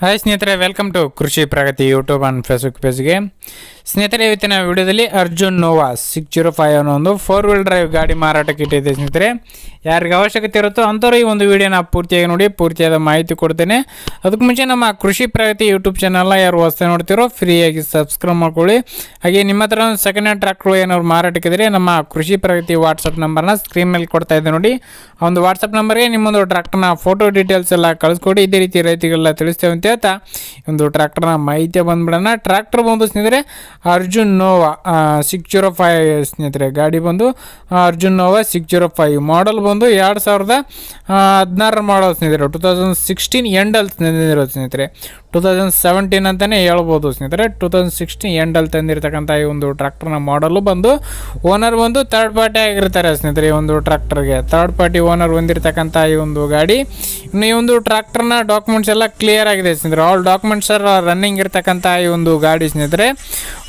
Hi ಸ್ನೇಹಿತರೆ welcome to Krishi Pragati YouTube and Facebook ಪೇಜ್ಗೆ ಸ್ನೇಹಿತರೆ, ಇವತ್ತಿನ ವಿಡಿಯೋದಲ್ಲಿ Arjun Novo, six zero five ಅನ್ನೋ ಒಂದು ಫೋರ್ ವೀಲ್ ಡ್ರೈವ್ ಗಾಡಿ ಮಾರಾಟಕ್ಕೆ ಇಟ್ಟಿದೆ ಸ್ನೇಹಿತರೆ. ಯಾರಿಗೆ ಅವಶ್ಯಕತೆ ಇರುತ್ತೋ ಅಂಥವ್ರು ಈ ಒಂದು ವಿಡಿಯೋನ ಪೂರ್ತಿಯಾಗಿ ನೋಡಿ, ಪೂರ್ತಿಯಾದ ಮಾಹಿತಿ ಕೊಡ್ತೇನೆ. ಅದಕ್ಕೆ ಮುಂಚೆ ನಮ್ಮ ಕೃಷಿ ಪ್ರಗತಿ ಯೂಟ್ಯೂಬ್ ಚಾನಲ್ನ ಯಾರು ಹೊಸ ನೋಡ್ತಿರೋ ಫ್ರೀಯಾಗಿ ಸಬ್ಸ್ಕ್ರೈಬ್ ಮಾಡ್ಕೊಳ್ಳಿ. ಹಾಗೆ ನಿಮ್ಮ ಹತ್ರ ಒಂದು ಸೆಕೆಂಡ್ ಹ್ಯಾಂಡ್ ಟ್ರ್ಯಾಕ್ಟ್ರು ಏನಾದ್ರು ಮಾರಾಟಕ್ಕಿದ್ರೆ ನಮ್ಮ ಕೃಷಿ ಪ್ರಗತಿ ವಾಟ್ಸಪ್ ನಂಬರ್ನ ಸ್ಕ್ರೀನ್ ಮೇಲೆ ಕೊಡ್ತಾ ಇದ್ದೆ ನೋಡಿ. ಆ ಒಂದು ವಾಟ್ಸಪ್ ನಂಬರ್ಗೆ ನಿಮ್ಮೊಂದು ಟ್ರ್ಯಾಕ್ಟರ್ನ ಫೋಟೋ ಡೀಟೇಲ್ಸ್ ಎಲ್ಲ ಕಳಿಸ್ಕೊಡಿ. ಇದೇ ರೀತಿ ರೈತರಿಗೆಲ್ಲ ತಿಳಿಸ್ತೇವೆ ಅಂತ ಹೇಳ್ತಾ ಒಂದು ಟ್ರ್ಯಾಕ್ಟರ್ನ ಮಾಹಿತಿ ಬಂದ್ಬಿಡೋಣ. ಟ್ರ್ಯಾಕ್ಟರ್ ಬಂದು ಸ್ನೇಹಿತರೆ. Arjun Novo six zero five ಸ್ನೇಹಿತರೆ, ಗಾಡಿ ಬಂದು Arjun Novo six zero five model ಬಂದು ಎರಡು ಸಾವಿರದ ಹದಿನಾರರ ಮಾಡಲ್ ಸ್ನೇಹಿತರೆ ಟು ತೌಸಂಡ್ ಸಿಕ್ಸ್ಟೀನ್ ಎಂಡಲ್ ಸ್ನೇಹಿತರೆ. ಟು ತೌಸಂಡ್ ಸೆವೆಂಟೀನ್ ಅಂತಲೇ ಹೇಳ್ಬೋದು ಸ್ನೇಹಿತರೆ. ಟೂ ತೌಸಂಡ್ ಸಿಕ್ಸ್ಟೀನ್ ಎಂಡಲ್ಲಿ ತಂದಿರತಕ್ಕಂಥ ಈ ಒಂದು ಟ್ರ್ಯಾಕ್ಟರ್ನ ಮಾಡಲು ಬಂದು ಓನರ್ ಬಂದು ತರ್ಡ್ ಪಾರ್ಟಿ ಆಗಿರ್ತಾರೆ ಸ್ನೇಹಿತರೆ ಈ ಒಂದು ಟ್ರ್ಯಾಕ್ಟರ್ಗೆ ತರ್ಡ್ ಪಾರ್ಟಿ ಓನರ್ ಹೊಂದಿರತಕ್ಕಂಥ ಈ ಒಂದು ಗಾಡಿ. ಇನ್ನು ಈ ಒಂದು ಟ್ರ್ಯಾಕ್ಟರ್ನ ಡಾಕ್ಯುಮೆಂಟ್ಸ್ ಎಲ್ಲ ಕ್ಲಿಯರ್ ಆಗಿದೆ ಸ್ನೇಹಿತರೆ. ಆಲ್ ಡಾಕ್ಯುಮೆಂಟ್ಸ್ ಆರ್ ರನ್ನಿಂಗ್ ಇರತಕ್ಕಂಥ ಈ ಒಂದು ಗಾಡಿ ಸ್ನೇಹಿತರೆ.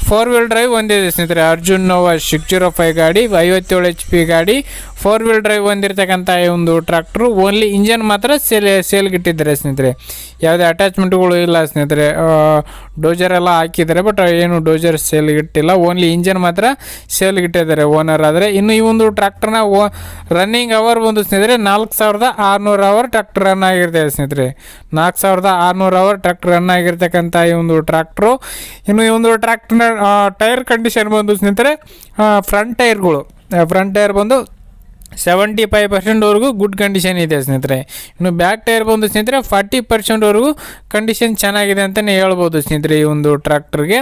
ಫೋರ್ ವೀಲ್ ಡ್ರೈವ್ ಹೊಂದಿದೆ ಸ್ನೇಹಿತರೆ. Arjun Novo six zero five ಗಾಡಿ, ಐವತ್ತೇಳು ಎಚ್ ಪಿ ಗಾಡಿ. ಫೋರ್ ವೀಲ್ ಡ್ರೈವ್ ಹೊಂದಿರತಕ್ಕಂಥ ಈ ಒಂದು ಟ್ರ್ಯಾಕ್ಟ್ರು ಓನ್ಲಿ ಇಂಜನ್ ಮಾತ್ರ ಸೇಲ್ ಸೇಲ್ಗಿಟ್ಟಿದ್ದಾರೆ ಸ್ನೇಹಿತರೆ. ಯಾವುದೇ ಅಟ್ಯಾಚ್ಮೆಂಟ್ಗಳು ಇಲ್ಲ. ಸ್ನೇಹಿತರೆ ಡೋಜರ್ ಎಲ್ಲ ಹಾಕಿದ್ದಾರೆ ಬಟ್ ಏನು ಡೋಜರ್ ಸೇಲ್ಗಿಟ್ಟಿಲ್ಲ ಓನ್ಲಿ ಇಂಜನ್ ಮಾತ್ರ ಸೇಲ್ಗಿಟ್ಟಿದ್ದಾರೆ ಓನರ್ ಆದರೆ. ಇನ್ನು ಈ ಒಂದು ಟ್ರ್ಯಾಕ್ಟರ್ನ ಓ ರನ್ನಿಂಗ್ ಅವರ್ ಒಂದು ಸ್ನೇಹಿತರೆ, ನಾಲ್ಕು ಸಾವಿರದ ಆರುನೂರು ಅವರ್ ಟ್ರ್ಯಾಕ್ಟರ್ ರನ್ ಆಗಿರ್ತದೆ ಸ್ನೇಹಿತರೆ. ನಾಲ್ಕು ಸಾವಿರದ ಆರುನೂರು ಅವರ್ ಟ್ರ್ಯಾಕ್ಟರ್ ರನ್ ಆಗಿರ್ತಕ್ಕಂಥ ಈ ಒಂದು ಟ್ರ್ಯಾಕ್ಟ್ರು ಇನ್ನು ಈ ಒಂದು ಟ್ರ್ಯಾಕ್ಟರ್ನ ಟೈರ್ ಕಂಡೀಷನ್ ಬಂದು ಸ್ನೇಹಿತರೆ ಫ್ರಂಟ್ ಟೈರ್ಗಳು ಫ್ರಂಟ್ ಟೈರ್ ಬಂದು ಸೆವೆಂಟಿ ಫೈವ್ ಪರ್ಸೆಂಟ್ವರೆಗೂ ಗುಡ್ ಕಂಡೀಷನ್ ಇದೆ ಸ್ನೇಹಿತರೆ. ಇನ್ನು ಬ್ಯಾಕ್ ಟೈರ್ ಬಂದು ಸ್ನೇಹಿತರೆ ಫಾರ್ಟಿ ಪರ್ಸೆಂಟ್ವರೆಗೂ ಕಂಡೀಷನ್ ಚೆನ್ನಾಗಿದೆ ಅಂತಲೇ ಹೇಳ್ಬೋದು ಸ್ನೇಹಿತರೆ ಈ ಒಂದು ಟ್ರ್ಯಾಕ್ಟರ್ಗೆ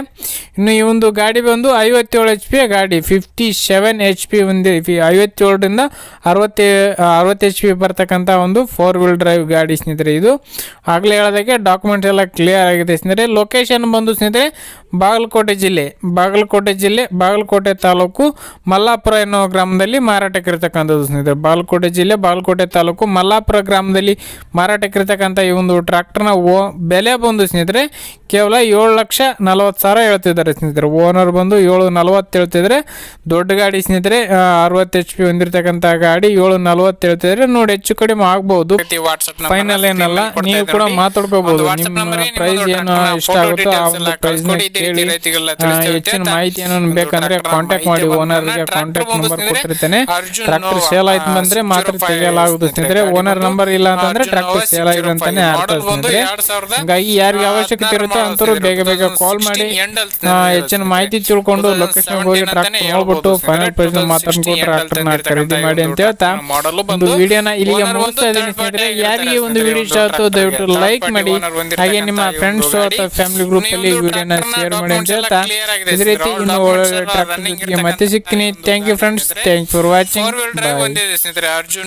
ಇನ್ನು ಈ ಒಂದು ಗಾಡಿ ಬಂದು ಐವತ್ತೇಳು ಎಚ್ ಪಿ ಗಾಡಿ ಫಿಫ್ಟಿ ಸೆವೆನ್ ಎಚ್ ಪಿ ಒಂದು ಐವತ್ತೇಳರಿಂದ ಅರವತ್ತೇ, ಅರವತ್ತು ಎಚ್ ಪಿ ಬರ್ತಕ್ಕಂಥ ಒಂದು ಫೋರ್ ವೀಲ್ ಡ್ರೈವ್ ಗಾಡಿ ಸ್ನೇಹಿತರೆ ಇದು. ಆಗಲೇ ಹೇಳೋದಕ್ಕೆ ಡಾಕ್ಯುಮೆಂಟ್ಸ್ ಎಲ್ಲ ಕ್ಲಿಯರ್ ಆಗಿದೆ ಸ್ನೇಹಿತರೆ. ಲೊಕೇಶನ್ ಬಂದು ಸ್ನೇಹಿತರೆ ಬಾಗಲಕೋಟೆ ಜಿಲ್ಲೆ ಬಾಗಲಕೋಟೆ ಜಿಲ್ಲೆ ಬಾಗಲಕೋಟೆ ತಾಲೂಕು ಮಲ್ಲಾಪುರ ಎನ್ನುವ ಗ್ರಾಮದಲ್ಲಿ ಮಾರಾಟಕ್ಕಿರ್ತಕ್ಕಂಥದ್ದು ಸ್ನೇಹಿತರೆ. ಬಾಗಲಕೋಟೆ ಜಿಲ್ಲೆ ಬಾಗಲಕೋಟೆ ತಾಲೂಕು ಮಲ್ಲಾಪುರ ಗ್ರಾಮದಲ್ಲಿ ಮಾರಾಟಕ್ಕೆ ಇರತಕ್ಕಂಥ ಈ ಒಂದು ಟ್ರ್ಯಾಕ್ಟರ್ನ ಓ ಬೆಲೆ ಬಂದು ಸ್ನೇಹಿತರೆ ಕೇವಲ ಏಳು ಲಕ್ಷ ನಲವತ್ತು ಸಾವಿರ ಹೇಳ್ತಿದ್ದಾರೆ ಸ್ನೇಹಿತರೆ. ಓನರ್ ಬಂದು ಏಳು ನಲವತ್ತು ಹೇಳ್ತಿದ್ರೆ ದೊಡ್ಡ ಗಾಡಿ ಸ್ನೇಹಿತರೆ ಅರವತ್ತು ಎಚ್ ಪಿ ಹೊಂದಿರತಕ್ಕಂಥ ಗಾಡಿ ಏಳು ನಲವತ್ತು ಹೇಳ್ತಿದ್ರೆ ನೋಡಿ ಹೆಚ್ಚು ಕಡಿಮೆ ಆಗ್ಬೋದು. ಫೈನಲ್ ಏನಲ್ಲ ನೀವು ಕೂಡ ಮಾತಾಡ್ಕೋಬಹುದು ನಿಮ್ಮ ಪ್ರೈಸ್ ಏನು ಇಷ್ಟ ಆಗುತ್ತೋ ಆ ಒಂದು ಪ್ರೈಸ್ ಆ, ಹೆಚ್ಚಿನ ಮಾಹಿತಿ ಏನೋ ಬೇಕಂದ್ರೆ ಕಾಂಟ್ಯಾಕ್ಟ್ ಮಾಡಿ ಓನರ್ಗೆ ಕಾಂಟ್ಯಾಕ್ಟ್ ನಂಬರ್ ಕೊಟ್ಟಿರ್ತೇನೆ. ಟ್ರಾಕ್ಟರ್ ಸೇಲ್ ಆಯ್ತು ಬಂದ್ರೆ ಮಾತ್ರ ತೆಗೆಯಲಾಗುದು ಸ್ನೇಹಿತರೆ ಓನರ್ ನಂಬರ್ ಇಲ್ಲ ಅಂತಂದ್ರೆ ಟ್ರಾಕ್ಟರ್ ಸೇಲ್ ಆಗಿದೆ ಅಂತಾನೆ ಅರ್ಥ ಸ್ನೇಹಿತರೆ ಹಂಗಾಗಿ ಯಾರಿಗೆ ಅವಶ್ಯಕತೆ ಇರುತ್ತೋ ಅಂತರೂ ಬೇಗ ಬೇಗ ಕಾಲ್ ಮಾಡಿ. ಹೆಚ್ಚಿನ ಮಾಹಿತಿ ತಿಳ್ಕೊಂಡು ಲೊಕೇಶನ್ ಹೋಗಿ ಟ್ರಾಕ್ಟರ್ ನೋಡ್ಬಿಟ್ಟು ಫೈನಲ್ ಪ್ರೈಸ್ ಮಾತಾಡ್ಕೊಂಡು ಟ್ರಾಕ್ಟರ್ನ ಖರೀದಿ ಮಾಡಿ ಅಂತ ಹೇಳ್ತಾ. ಒಂದು ವಿಡಿಯೋನ ಇಲ್ಲಿಗೆ ಮುಗಿಸ್ತಾ ಇದ್ದೀನಿ ಸ್ನೇಹಿತರೆ. ಯಾರಿಗೆ ಒಂದು ವಿಡಿಯೋ ಇಷ್ಟ ಆಯ್ತು ದಯವಿಟ್ಟು ಲೈಕ್ ಮಾಡಿ. ಹಾಗೆ ನಿಮ್ಮ ಫ್ರೆಂಡ್ಸ್ ಅಥವಾ ಫ್ಯಾಮಿಲಿ ಗ್ರೂಪ್ ಅಲ್ಲಿ ವಿಡಿಯೋನ ಶೇರ್ ಮಾಡಿ ಅಂತ ಹೇಳ್ತಾ. ಇದೇ ರೀತಿ ಇನ್ನು ಒಳ್ಳೆ ಮತ್ತೆ ಸಿಗ್ತೀನಿ thank you friends thank for watching Arjun